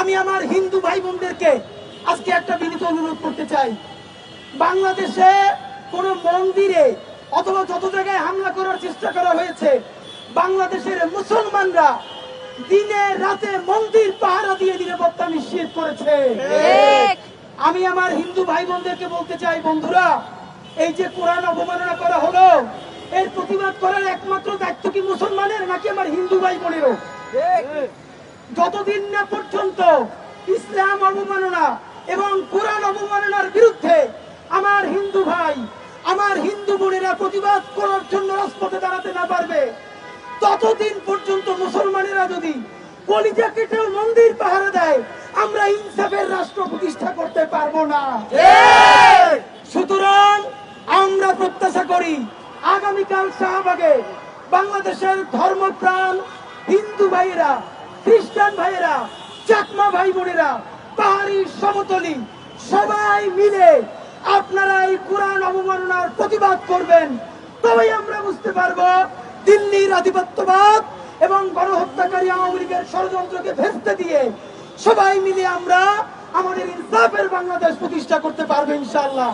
আমি আমার হিন্দু ভাই বোনদেরকে আজকে একটা বিনীত অনুরোধ করতে চাই। বাংলাদেশে কোন মন্দিরে অথবা যত জায়গায় হামলা করার চেষ্টা করা হয়েছে বাংলাদেশের মুসলমানরা দিনে রাতে মন্দির পাহারা দিয়ে নিরাপত্তা নিশ্চিত করেছে। আমি আমার হিন্দু ভাই বোনদেরকে বলতে চাই বন্ধুরা এই যে কোরআন অবমাননা করা হলো এর প্রতিবাদ করার একমাত্র দায়িত্ব কি মুসলমানের নাকি আমার হিন্দু ভাই বোনেরও যতদিন না পর্যন্ত ইসলাম অবমাননা এবং কোরআন অবমাননার বিরুদ্ধে আমার হিন্দু ভাই, আমার হিন্দু বোনেরা প্রতিবাদ করার জন্য রাজপথে দাঁড়াতে না পারবে, ততদিন পর্যন্ত মুসলমানেরা যদি কলিজা কেটেও মন্দির পাহারা দেয়, আমরা ইনসাফের রাষ্ট্র প্রতিষ্ঠা করতে পারব না। সুতরাং আমরা প্রত্যাশা করি, আগামীকাল শাহবাগে বাংলাদেশের ধর্মপ্রাণ হিন্দু ভাইয়েরা খ্রিস্টান ভাইয়েরা, চাকমা ভাই বোনেরা, পাহাড়ি সমতলি, সবাই মিলে আপনারা এই কোরআন অবমাননার প্রতিবাদ করবেন। তবেই আমরা বুঝতে পারব দিল্লির আধিপত্যবাদ এবং গণহত্যাকারী আওয়ামী লীগের ষড়যন্ত্রকে ভেস্তে দিয়ে সবাই মিলে আমরা আমাদের ইনসাফের বাংলাদেশ প্রতিষ্ঠা করতে পারব ইনশাআল্লাহ।